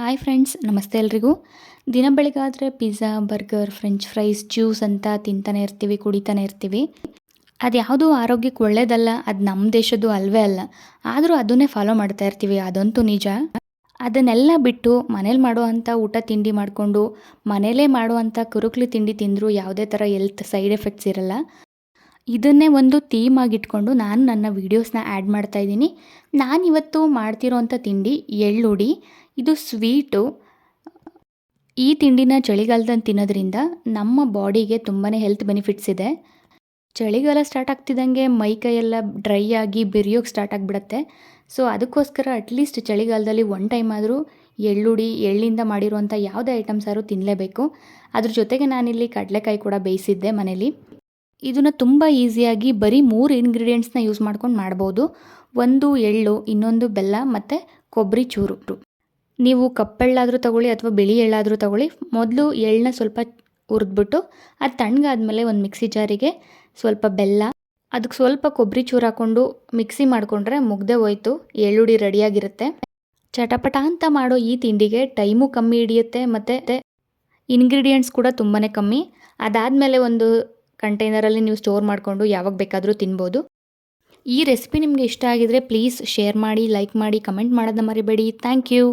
Hi friends ನಮಸ್ತೆ ಎಲ್ರಿಗೂ. ದಿನ ಬೆಳಿಗಾದರೆ pizza burger french fries juice ಅಂತ ತಿಂತಾನೆ ಇರ್ತೀವಿ, ಕುಡಿತಾನೆ ಇರ್ತೀವಿ. ಅದು ಯಾವುದೂ ಆರೋಗ್ಯಕ್ಕೆ ಒಳ್ಳೇದಲ್ಲ, ಅದು ನಮ್ಮ ದೇಶದ್ದು ಅಲ್ವೇ ಅಲ್ಲ. ಆದರೂ ಅದನ್ನೇ ಫಾಲೋ ಮಾಡ್ತಾ ಇರ್ತೀವಿ, ಅದಂತೂ ನಿಜ. ಅದನ್ನೆಲ್ಲ ಬಿಟ್ಟು ಮನೇಲಿ ಮಾಡುವಂಥ ಊಟ ತಿಂಡಿ ಮಾಡಿಕೊಂಡು ಮನೇಲೇ ಮಾಡುವಂಥ ಕುರುಕ್ಲಿ ತಿಂಡಿ ತಿಂದರೂ ಯಾವುದೇ ಥರ ಎಲ್ತ್ ಸೈಡ್ ಎಫೆಕ್ಟ್ಸ್ ಇರಲ್ಲ. ಇದನ್ನೇ ಒಂದು ಥೀಮ್ ಆಗಿಟ್ಕೊಂಡು ನಾನು ನನ್ನ ವೀಡಿಯೋಸ್ನ ಆ್ಯಡ್ ಇದ್ದೀನಿ. ನಾನಿವತ್ತು ಮಾಡ್ತಿರೋವಂಥ ತಿಂಡಿ ಎಳ್ಳುಡಿ ಇದು ಸ್ವೀಟು ಈ ತಿಂಡಿನ ಚಳಿಗಾಲದಲ್ಲಿ ತಿನ್ನೋದ್ರಿಂದ ನಮ್ಮ ಬಾಡಿಗೆ ತುಂಬಾ ಹೆಲ್ತ್ ಬೆನಿಫಿಟ್ಸ್ ಇದೆ. ಚಳಿಗಾಲ ಸ್ಟಾರ್ಟ್ ಆಗ್ತಿದ್ದಂಗೆ ಮೈ ಕೈಯೆಲ್ಲ ಡ್ರೈ ಆಗಿ ಬೆರಿಯೋಕ್ಕೆ ಸ್ಟಾರ್ಟ್ ಆಗಿಬಿಡತ್ತೆ. ಸೊ ಅದಕ್ಕೋಸ್ಕರ ಅಟ್ಲೀಸ್ಟ್ ಚಳಿಗಾಲದಲ್ಲಿ ಒನ್ ಟೈಮ್ ಆದರೂ ಎಳ್ಳುಡಿ ಎಳ್ಳಿಂದ ಮಾಡಿರುವಂಥ ಯಾವುದೇ ಐಟಮ್ಸ್ ಆದರೂ ತಿನ್ನಲೇಬೇಕು ಅದ್ರ ಜೊತೆಗೆ ನಾನಿಲ್ಲಿ ಕಡಲೆಕಾಯಿ ಕೂಡ ಬೇಯಿಸಿದ್ದೆ ಮನೇಲಿ. ಇದನ್ನು ತುಂಬ ಈಸಿಯಾಗಿ ಬರೀ ಮೂರು ಇಂಗ್ರೀಡಿಯೆಂಟ್ಸ್ನ ಯೂಸ್ ಮಾಡ್ಕೊಂಡು ಮಾಡ್ಬೋದು. ಒಂದು ಎಳ್ಳು, ಇನ್ನೊಂದು ಬೆಲ್ಲ ಮತ್ತು ಕೊಬ್ಬರಿ ಚೂರು. ನೀವು ಕಪ್ಪೆಳ್ಳಾದರೂ ತಗೊಳ್ಳಿ ಅಥವಾ ಬಿಳಿ ಎಳ್ಳಾದರೂ ತಗೊಳ್ಳಿ. ಮೊದಲು ಎಳ್ಳನ್ನ ಸ್ವಲ್ಪ ಹುರಿದ್ಬಿಟ್ಟು ಅದು ತಣ್ಣಗಾದ್ಮೇಲೆ ಒಂದು ಮಿಕ್ಸಿ ಜಾರಿಗೆ ಸ್ವಲ್ಪ ಬೆಲ್ಲ ಅದಕ್ಕೆ ಸ್ವಲ್ಪ ಕೊಬ್ಬರಿ ಚೂರು ಹಾಕ್ಕೊಂಡು ಮಿಕ್ಸಿ ಮಾಡಿಕೊಂಡ್ರೆ ಮುಗ್ದೆ ಹೋಯ್ತು. ಎಳ್ಳುಡಿ ರೆಡಿಯಾಗಿರುತ್ತೆ. ಚಟಪಟ ಅಂತ ಮಾಡೋ ಈ ತಿಂಡಿಗೆ ಟೈಮು ಕಮ್ಮಿ ಹಿಡಿಯುತ್ತೆ ಮತ್ತು ಇಂಗ್ರೀಡಿಯೆಂಟ್ಸ್ ಕೂಡ ತುಂಬಾ ಕಮ್ಮಿ. ಅದಾದಮೇಲೆ ಒಂದು ಕಂಟೈನರಲ್ಲಿ ನೀವು ಸ್ಟೋರ್ ಮಾಡಿಕೊಂಡು ಯಾವಾಗ ಬೇಕಾದರೂ ತಿನ್ಬೋದು. ಈ ರೆಸಿಪಿ ನಿಮಗೆ ಇಷ್ಟ ಆಗಿದರೆ ಪ್ಲೀಸ್ ಶೇರ್ ಮಾಡಿ ಲೈಕ್ ಮಾಡಿ ಕಮೆಂಟ್ ಮಾಡೋದನ್ನ ಮರಿಬೇಡಿ. Thank you